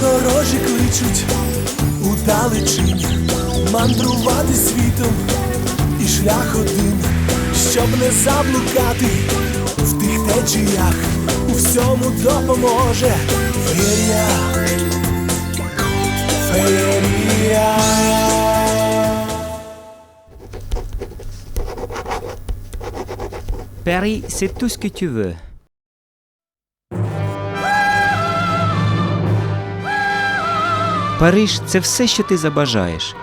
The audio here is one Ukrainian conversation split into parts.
Подорожі кличуть у далечінь мандрувати світом і шлях один, щоб не заблукати в тих течіях, у всьому допоможе феєрія, феєрія. Paris, c'est tout ce que tu veux. Париж це все, що ти забажаєш.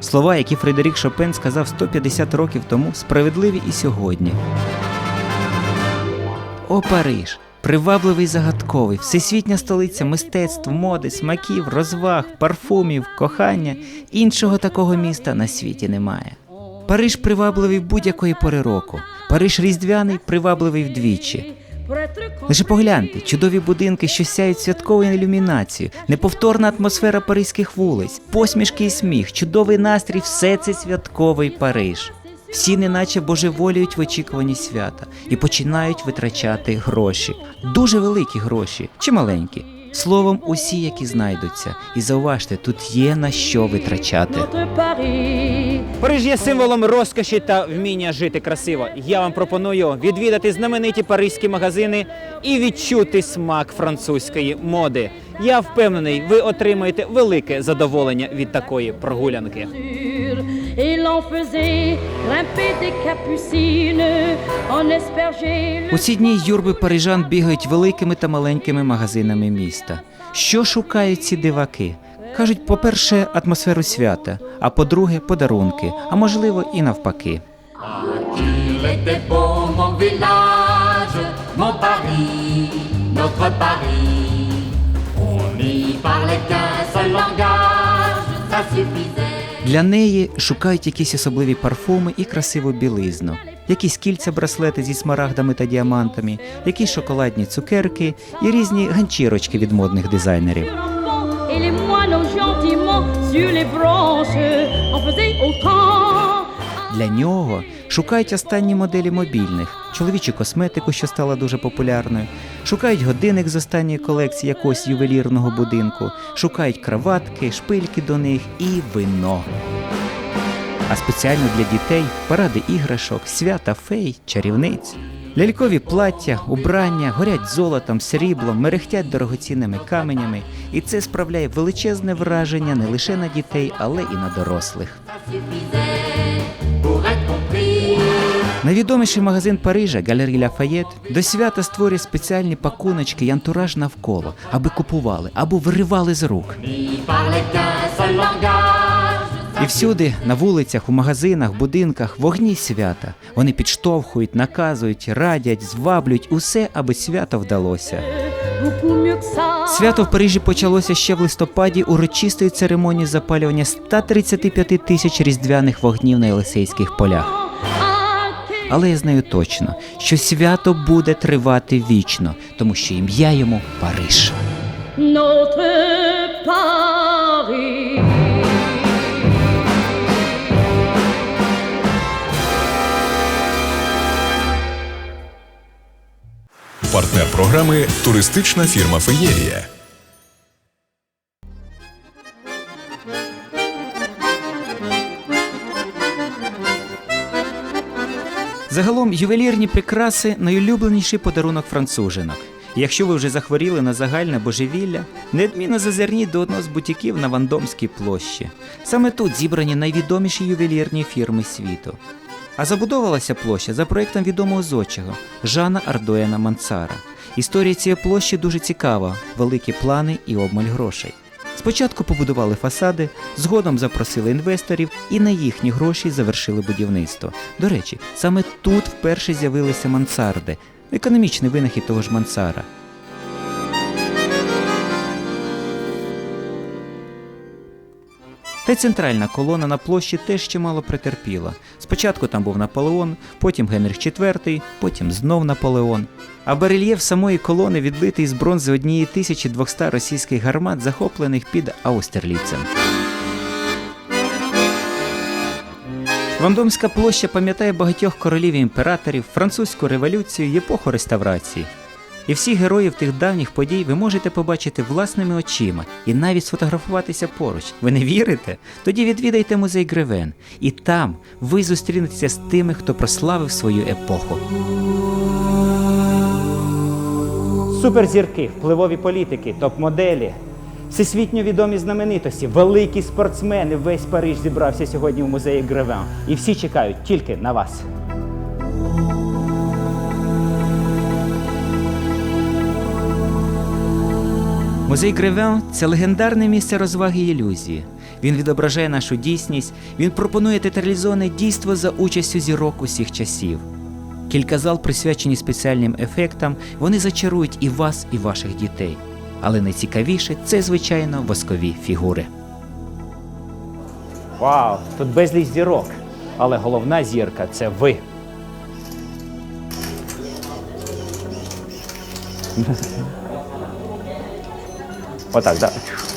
Слова, які Фредерік Шопен сказав 150 років тому, справедливі і сьогодні. О, Париж! Привабливий загадковий, всесвітня столиця мистецтв, моди, смаків, розваг, парфумів, кохання. Іншого такого міста на світі немає. Париж привабливий будь-якої пори року. Париж різдвяний, привабливий вдвічі. Лише погляньте, чудові будинки, що сяють святковою ілюмінацією, неповторна атмосфера паризьких вулиць, посмішки і сміх, чудовий настрій все це святковий Париж. Всі неначе божеволіють в очікуванні свята і починають витрачати гроші. Дуже великі гроші чи маленькі. Словом, усі, які знайдуться. І зауважте, тут є на що витрачати. Париж є символом розкоші та вміння жити красиво. Я вам пропоную відвідати знамениті паризькі магазини і відчути смак французької моди. Я впевнений, ви отримаєте велике задоволення від такої прогулянки. У ці дні юрби парижан бігають великими та маленькими магазинами міста. Що шукають ці диваки? Кажуть, по-перше, атмосферу свята, а по-друге, подарунки, а можливо і навпаки. On parlait qu'un seul langage, ça suffisait. Для неї шукають якісь особливі парфуми і красиву білизну, якісь кільця браслети зі смарагдами та діамантами, якісь шоколадні цукерки і різні ганчірочки від модних дизайнерів. sur. Для нього шукають останні моделі мобільних, чоловічу косметику, що стала дуже популярною, шукають годинник з останньої колекції якогось ювелірного будинку, шукають краватки, шпильки до них і вино. А спеціально для дітей паради іграшок, свята фей, чарівниць. Лялькові плаття, убрання горять золотом, сріблом, мерехтять дорогоцінними каменями, і це справляє величезне враження не лише на дітей, але і на дорослих. Найвідоміший магазин Парижа Галері Лафаєт до свята створює спеціальні пакуночки і антураж навколо, аби купували або виривали з рук. І всюди, на вулицях, у магазинах, будинках, вогні свята. Вони підштовхують, наказують, радять, зваблюють усе, аби свято вдалося. Свято в Парижі почалося ще в листопаді урочистої церемонії запалювання 135 тисяч різдвяних вогнів на Єлисейських полях. Але я знаю точно, що свято буде тривати вічно, тому що ім'я йому Париж. Партнер програми туристична фірма Феєрія. Ювелірні прикраси найулюбленіший подарунок францужинок. Якщо ви вже захворіли на загальне божевілля, неодмінно зазирніть до одного з бутіків на Вандомській площі. Саме тут зібрані найвідоміші ювелірні фірми світу. А забудовувалася площа за проектом відомого зодчого Жана Ардояна Мансара. Історія цієї площі дуже цікава, великі плани і обмаль грошей. Спочатку побудували фасади, згодом запросили інвесторів і на їхні гроші завершили будівництво. До речі, саме тут вперше з'явилися мансарди, економічний винахід того ж мансара. Та й центральна колона на площі теж чимало претерпіла. Спочатку там був Наполеон, потім Генріх IV, потім знов Наполеон. А барельєф самої колони відбитий з бронзи однієї 1200 російських гармат, захоплених під Аустерліцем. Вандомська площа пам'ятає багатьох королів і імператорів, французьку революцію і епоху реставрації. І всіх героїв тих давніх подій ви можете побачити власними очима і навіть сфотографуватися поруч. Ви не вірите? Тоді відвідайте музей Гревен, і там ви зустрінетеся з тими, хто прославив свою епоху. Суперзірки, впливові політики, топ-моделі, всесвітньо відомі знаменитості, великі спортсмени. Весь Париж зібрався сьогодні в музеї Гревен. І всі чекають тільки на вас. Музей Гревен це легендарне місце розваги і ілюзії. Він відображає нашу дійсність, він пропонує театралізоване дійство за участю зірок усіх часів. Кілька зал присвячені спеціальним ефектам, вони зачарують і вас, і ваших дітей. Але найцікавіше це, звичайно, воскові фігури. Вау, тут безліч зірок. Але головна зірка це ви. Отак, так. Да.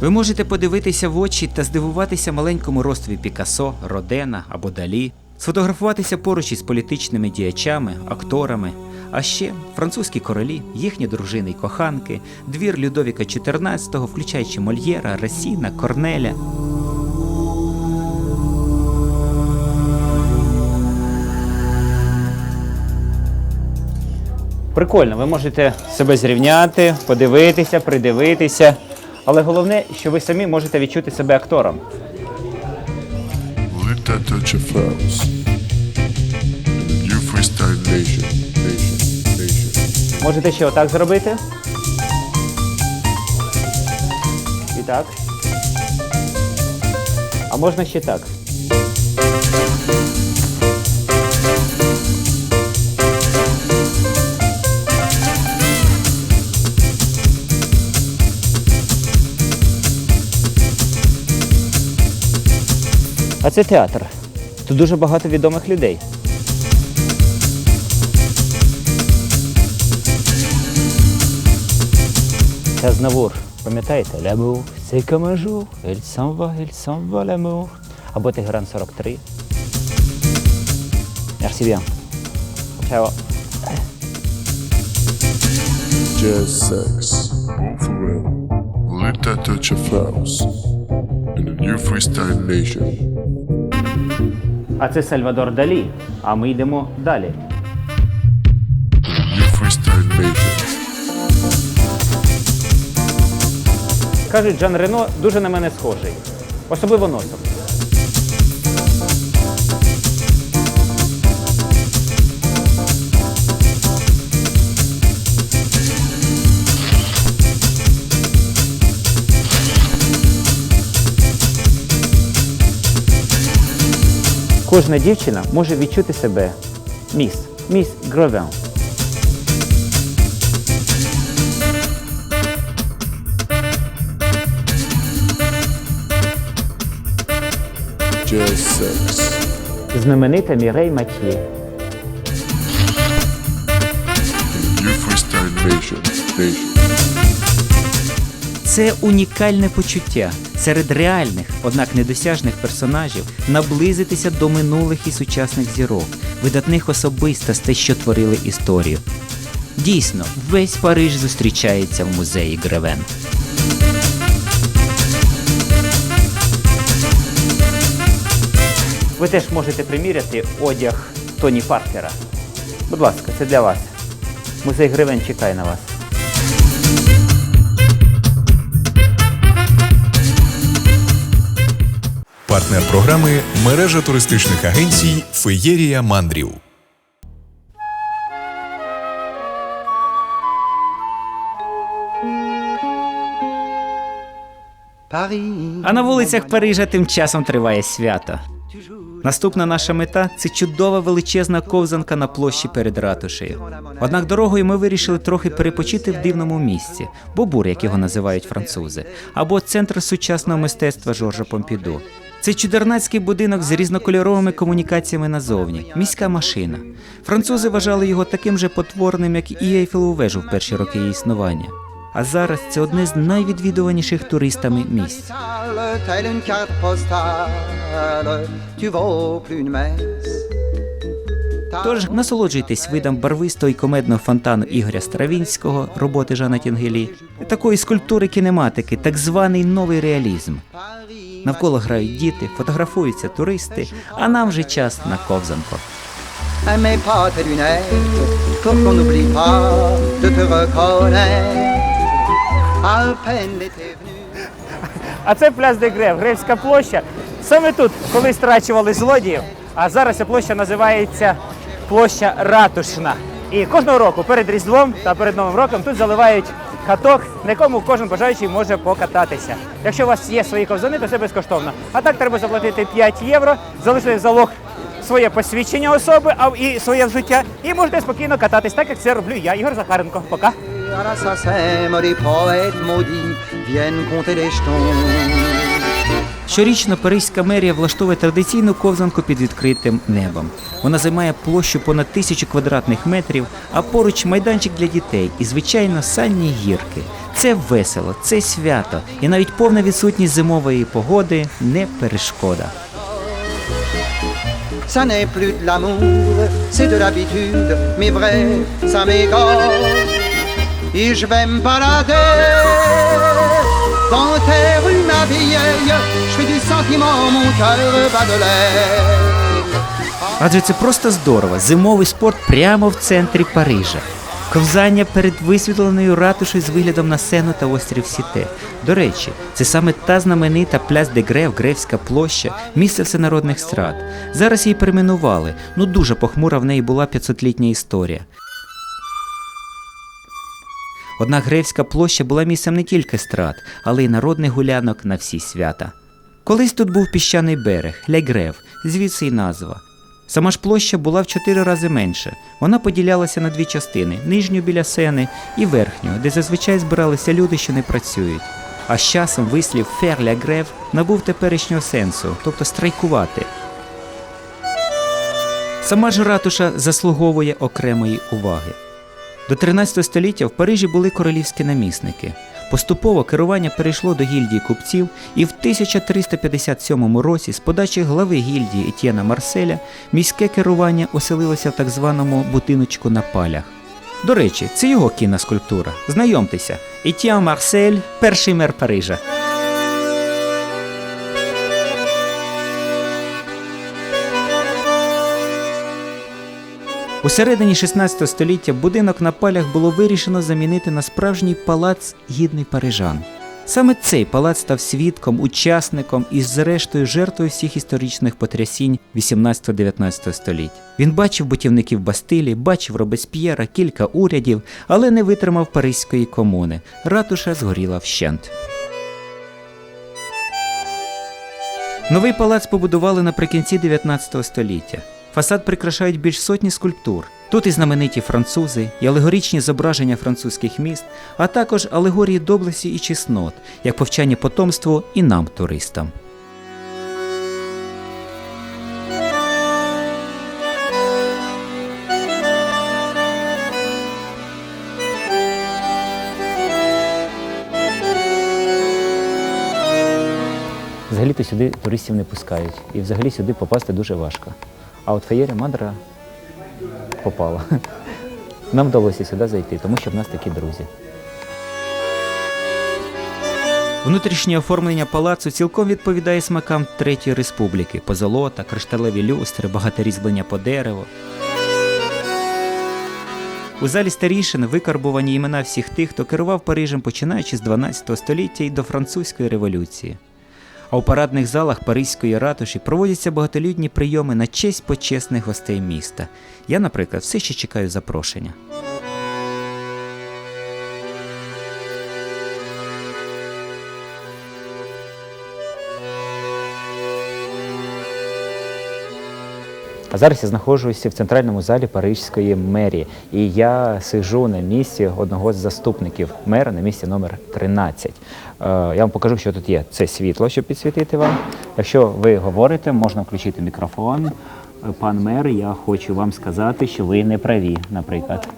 Ви можете подивитися в очі та здивуватися маленькому ростові Пікассо, Родена або Далі, сфотографуватися поруч із політичними діячами, акторами, а ще французькі королі, їхні дружини й коханки, двір Людовіка XIV, включаючи Мольєра, Расіна, Корнеля. Прикольно, ви можете себе зрівняти, подивитися, придивитися. Але головне, що ви самі можете відчути себе актором. Можете ще отак зробити. І так. А можна ще так. А це театр. Тут дуже багато відомих людей. Це Знавур. Пам'ятаєте? Jour. Il s'en va, il s'en va l'amour. Або Тегеран 43. Merci bien. Ciao. Jazz sex. Let that touch your froze. In a new freestyle nation. А це Сальвадор Далі. А ми йдемо далі. Кажуть, Жан Рено дуже на мене схожий. Особливо носом. Кожна дівчина може відчути себе міс, міс Гровен. Знаменита Мірей Матьє. Nation. Це унікальне почуття серед реальних, однак недосяжних персонажів наблизитися до минулих і сучасних зірок, видатних особистостей, що творили історію. Дійсно, весь Париж зустрічається в музеї Гревен. Ви теж можете приміряти одяг Тоні Паркера. Будь ласка, це для вас. Музей Гривен чекає на вас. Партнер програми мережа туристичних агенцій Феєрія Мандрів. А на вулицях Парижа тим часом триває свято. Наступна наша мета це чудова величезна ковзанка на площі перед ратушею. Однак дорогою ми вирішили трохи перепочити в дивному місці, бобур, як його називають французи, або центр сучасного мистецтва Жоржа Помпіду. Це чудернацький будинок з різнокольоровими комунікаціями назовні, міська машина. Французи вважали його таким же потворним, як і Ейфелеву вежу в перші роки її існування. А зараз це одне з найвідвідуваніших туристами місць. Тож насолоджуйтесь видом барвистого і комедного фонтану Ігоря Стравінського, роботи Жана Тінгелі, такої скульптури кінематики, так званий новий реалізм. Навколо грають діти, фотографуються туристи, а нам вже час на ковзанку. А це пляс де Грев, Гревська площа. Саме тут колись страчували злодіїв, а зараз ця площа називається площа Ратушна. І кожного року перед Різдвом та перед Новим роком тут заливають каток, на якому кожен бажаючий може покататися. Якщо у вас є свої ковзани, то це безкоштовно. А так треба заплатити 5 євро, залишити залог своє посвідчення особи а і своє життя, і можете спокійно кататись, так як це роблю я, Ігор Захаренко. Пока. Щорічно Паризька мерія влаштовує традиційну ковзанку під відкритим небом. Вона займає площу понад тисячу квадратних метрів, а поруч майданчик для дітей і, звичайно, санні гірки. Це весело, це свято, і навіть повна відсутність зимової погоди не перешкода. Ça n'est plus de l'amour, c'est de l'habitude, mais vrai, ça m'égare. Et je vais me balader dans tes rues, ma vieille. Je fais du sentiment, mon cœur bat de l'air. Адже це просто здорово. Зимовий спорт прямо в центрі Парижа. Ковзання перед висвітленою ратушею з виглядом на сену та острів Сіте. До речі, це саме та знаменита пляс де Грев, Гревська площа, місце всенародних страт. Зараз її перейменували. Ну дуже похмура в неї була 500-літня історія. Однак Гревська площа була місцем не тільки страт, але й народних гулянок на всі свята. Колись тут був піщаний берег, Лягрев, звідси й назва. Сама ж площа була в чотири рази менше. Вона поділялася на дві частини: нижню біля сени і верхню, де зазвичай збиралися люди, що не працюють. А з часом вислів «faire la grève» набув теперішнього сенсу, тобто страйкувати. Сама ж ратуша заслуговує окремої уваги. До 13 століття в Парижі були королівські намісники. Поступово керування перейшло до гільдії купців, і в 1357 році з подачі глави гільдії Етьєна Марселя міське керування оселилося в так званому будиночку на палях. До речі, це його кінна скульптура. Знайомтеся, Етьєн Марсель, перший мер Парижа. У середині 16 століття будинок на палях було вирішено замінити на справжній палац гідний парижан. Саме цей палац став свідком, учасником і, зрештою, жертвою всіх історичних потрясінь 18-19 століть. Він бачив бутівників Бастилі, бачив Робесп'єра, кілька урядів, але не витримав Паризької комуни. Ратуша згоріла вщент. Новий палац побудували наприкінці 19 століття. Фасад прикрашають більш сотні скульптур. Тут і знамениті французи, і алегоричні зображення французьких міст, а також алегорії доблесті і чеснот, як повчання потомству і нам, туристам. Взагалі-то сюди туристів не пускають, і взагалі сюди попасти дуже важко. А от феєрія Мандра попала. Нам вдалося сюди зайти, тому що в нас такі друзі. Внутрішнє оформлення палацу цілком відповідає смакам Третьої республіки: позолота, кришталеві люстри, багате різьблення по дереву. У залі старішин викарбувані імена всіх тих, хто керував Парижем починаючи з 12 століття і до французької революції. А у парадних залах Паризької ратуші проводяться багатолюдні прийоми на честь почесних гостей міста. Я, наприклад, все ще чекаю запрошення. А зараз я знаходжуся в центральному залі Паризької мерії, і я сижу на місці одного з заступників мера на місці номер 13. Е, Я вам покажу, що тут є. Це світло, щоб підсвітити вам. Якщо ви говорите, можна включити мікрофон. Е, Пан мер, я хочу вам сказати, що ви не праві, наприклад.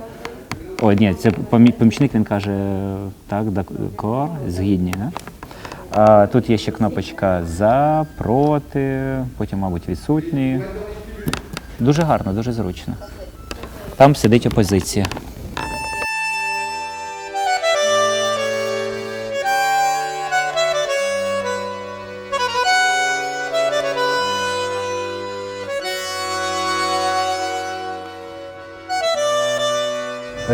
О, ні, це помі- помічник, він каже так, дакор, згідні. Да? А, тут є ще кнопочка за, проти, потім, мабуть, відсутні. Дуже гарно, дуже зручно. Там сидить опозиція.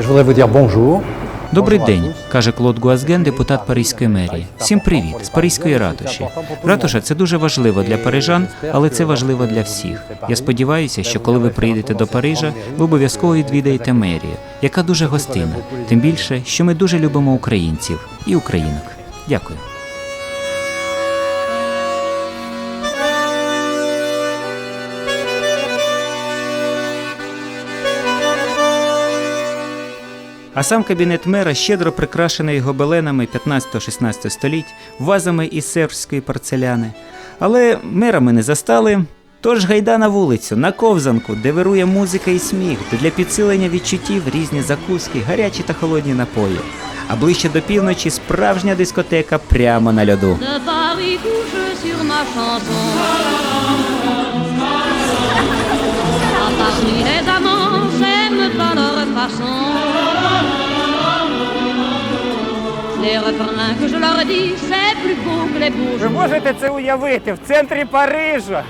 Je voudrais vous dire bonjour. Добрий день, каже Клод Гуазген, депутат Паризької мерії. Всім привіт з Паризької ратуші. Ратуша це дуже важливо для парижан, але це важливо для всіх. Я сподіваюся, що коли ви приїдете до Парижа, ви обов'язково відвідаєте мерію, яка дуже гостинна. Тим більше, що ми дуже любимо українців і українок. Дякую. А сам кабінет мера щедро прикрашений гобеленами 15-16 століть, вазами із сербської порцеляни. Але мера ми не застали. Тож гайда на вулицю, на ковзанку, де вирує музика і сміх, де для підсилення відчуттів різні закуски, гарячі та холодні напої. А ближче до півночі справжня дискотека прямо на льоду. Paris, les amants j'aime pas leur façon. Les refrains que je leur dis, c'est plus beau que les beaux Ви jours. можете це уявити в центрі Парижа.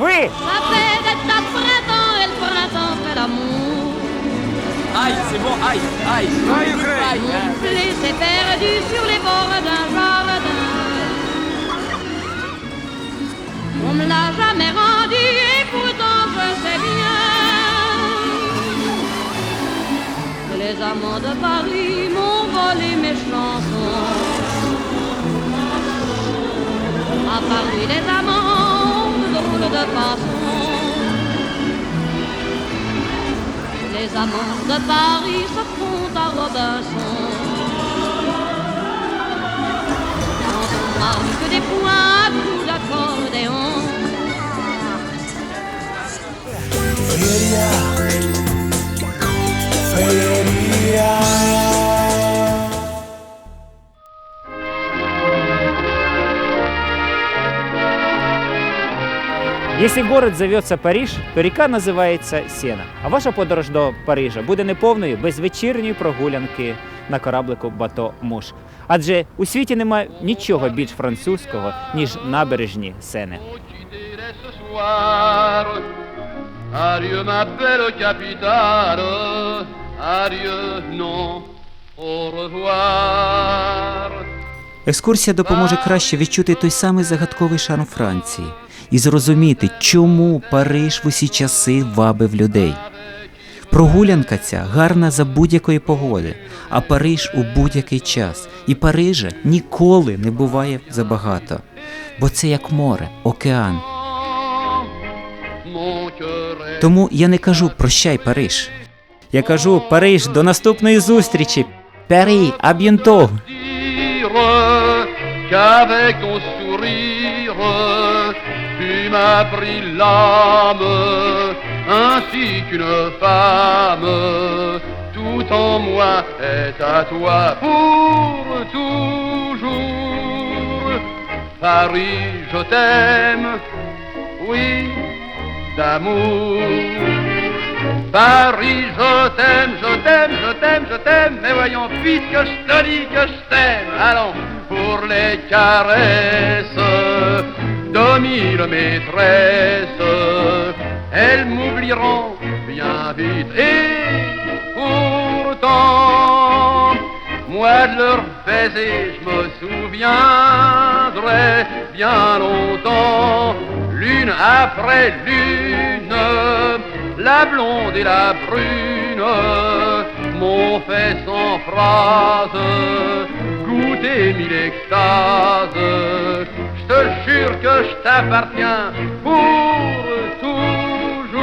Ви Ça fait d'être à printemps et le printemps fait l'amour. Aïe, c'est bon, aïe, aïe. Mon blé s'est perdu sur les bords d'un jardin. On me l'a jamais rendu et pourtant je sais bien que les amants de Paris m'ont volé mes chansons. À Paris, les amants de drôles de façons. Les amants de Paris se font à Robinson. Quand on marque des points à coups d'accordéon. Якщо город зоветься Париж, то ріка називається Сена. А ваша подорож до Парижа буде неповною без вечірньої прогулянки на кораблику Бато Муш. Адже у світі немає нічого більш французького, ніж набережні Сени. Екскурсія допоможе краще відчути той самий загадковий шарм Франції і зрозуміти, чому Париж в усі часи вабив людей. Прогулянка ця гарна за будь-якої погоди, а Париж у будь-який час. І Парижа ніколи не буває забагато, бо це як море, океан. Тому я не кажу прощай, Париж. Я кажу Париж до наступної зустрічі. Парі, а qu'avec ton sourire, m'as pris l'âme, ainsi qu'une femme, tout en moi est à toi pour toujours. Paris, je t'aime, oui, d'amour. Paris, je t'aime, je t'aime, je t'aime, je t'aime, mais voyons, puisque je te dis que je t'aime, allons, pour les caresses de mille maîtresses, elles m'oublieront bien vite, et pourtant, moi de leur baiser, je me souviendrai bien longtemps, l'une après l'une, la blonde et la brune m'ont fait sans phrase goûter mille extases. Je te jure que je t'appartiens pour toujours.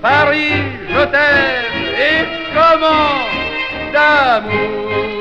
Paris, je t'aime et comment d'amour.